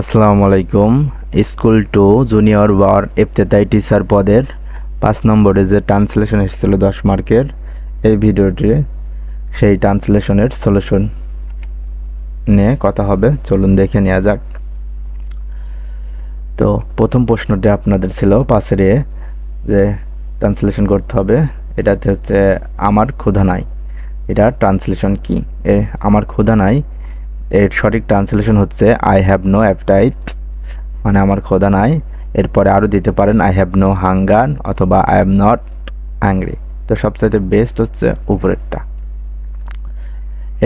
আসসালামু আলাইকুম। School to junior বার ইফতেতাই টিচার পদের পাঁচ নম্বরে যে ট্রান্সলেশন এসেছিল দশ মার্কের, এই ভিডিওটি সেই ট্রান্সলেশনের সলিউশন নিয়ে কথা হবে। চলুন দেখে নেওয়া যাক। তো প্রথম প্রশ্নটি আপনাদের ছিল পাশের যে ট্রান্সলেশন করতে হবে, এটাতে হচ্ছে আমার ক্ষুধা নাই। এটা ট্রান্সলেশন কি? এ, আমার ক্ষুধা নাই এর সঠিক ট্রান্সলেশন হচ্ছে আই হ্যাভ নো অ্যাপটাইট মানে আমার ক্ষুধা নাই। এরপরে আরও দিতে পারেন আই হ্যাভ নো হাঙ্গার অথবা আই এম নট অ্যাংরি তো সবচাইতে বেস্ট হচ্ছে উপরেরটা।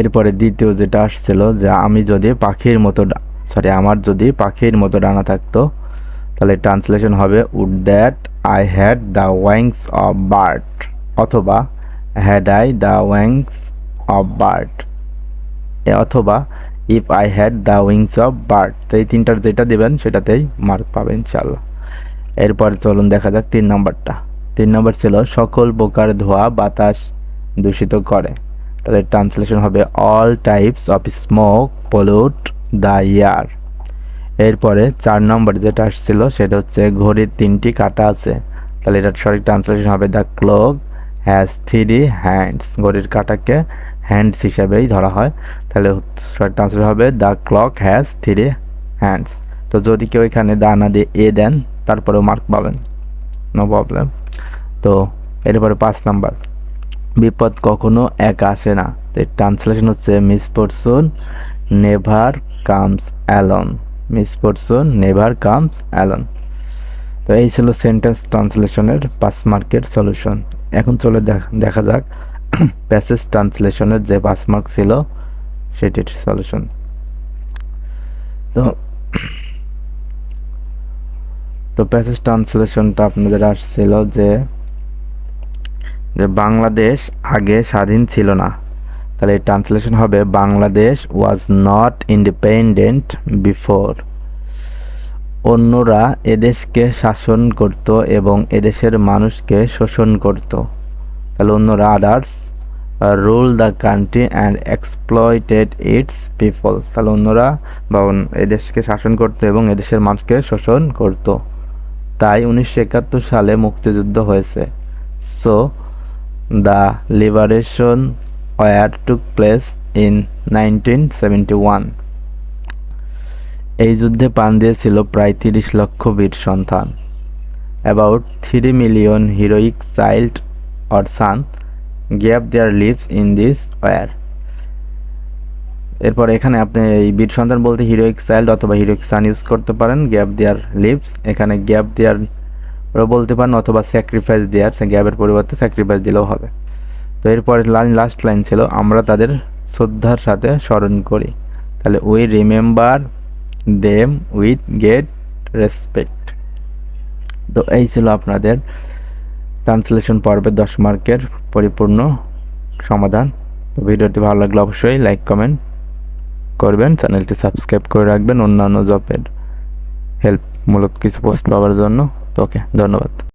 এরপরে দ্বিতীয় যেটা আসছিল যে, আমি যদি পাখির মতো সরি আমার যদি পাখির মতো ডানা থাকতো, তাহলে ট্রান্সলেশন হবে would that I had the wings of bird অথবা had I the wings of bird অথবা if I had the wings of bird তো এই তিনটার যেটা দেবেন, সেটাতেই মার্ক পাবেন ইনশাল্লাহ এরপর চলুন দেখা যাক তিন নম্বরটা। তিন নম্বর ছিল, সকল প্রকার ধোয়া বাতাস দূষিত করে। তাহলে ট্রান্সলেশন হবে all types of smoke pollute the air এরপরে চার নম্বর যেটা আসছিল, সেটা হচ্ছে, ঘড়ির তিনটি কাটা আছে। তাহলে এটার সঠিক ট্রান্সলেশন হবে the clock has three hands ঘড়ির কাটাকে হ্যান্ডস হিসাবেই ধরা হয়। তাহলে শর্ট আনসার হবে the clock has three hands তো যদি কেউ এখানে দানা দিয়ে এ দেন, তারপরেও মার্ক পাবেন। নো প্রবলেম তো এরপরে পাঁচ নাম্বার। বিপদ কখনো একা আসে না। তো ট্রান্সলেশন হচ্ছে misfortune never comes alone misfortune never comes alone তো এই ছিল সেন্টেন্স ট্রান্সলেশনের পাঁচ মার্কের সলিউশন এখন চলে দেখা যাক। প্যাসেজ ট্রান্সলেশনের যে পাঁচ মার্ক ছিল, সেটির সলিউশন তো তো প্যাসেজ ট্রান্সলেশনটা আপনাদের আসছিল যে যে বাংলাদেশ আগে স্বাধীন ছিল না। তাহলে ট্রান্সলেশন হবে, Bangladesh was not independent before অন্যরা এদেশকে শাসন করত এবং এদেশের মানুষকে শোষণ করত। তাহলে অন্যরা others rule the country and exploited its people তাহলে অন্যরা বা এদেশকে শাসন করতো এবং এদেশের মানুষকে শোষণ করত। তাই উনিশশো একাত্তর সালে মুক্তিযুদ্ধ হয়েছে। So the liberation war took place in nineteen seventy one এই যুদ্ধে প্রাণ দিয়েছিল প্রায় তিরিশ লক্ষ বীর সন্তান। About three million heroic child or son gave their lives in this war এরপর এখানে আপনি এই বীর সন্তান বলতে হিরোইক চাইল্ড অথবা হিরোইক সান ইউজ করতে পারেন গ্যাপ দেয়ার লিভস এখানে গ্যাপ দেয়ার বলতে পারেন অথবা স্যাক্রিফাইস দেয়ার গ্যাপের পরিবর্তে স্যাক্রিফাইস দিলেও হবে। তো এরপরে লাস্ট লাইন ছিল, আমরা তাদের শ্রদ্ধার সাথে স্মরণ করি। তাহলে we remember them with great respect তো এই ছিল আপনাদের ট্রান্সলেশন পর্বে দশ মার্কের পরিপূর্ণ সমাধান। তো ভিডিওটি ভালো লাগলে অবশ্যই লাইক কমেন্ট করবেন। চ্যানেলটি সাবস্ক্রাইব করে রাখবেন। অন্যান্য জবের হেল্পমূলক কিছু পোস্ট পাওয়ার জন্য। তো ওকে ধন্যবাদ।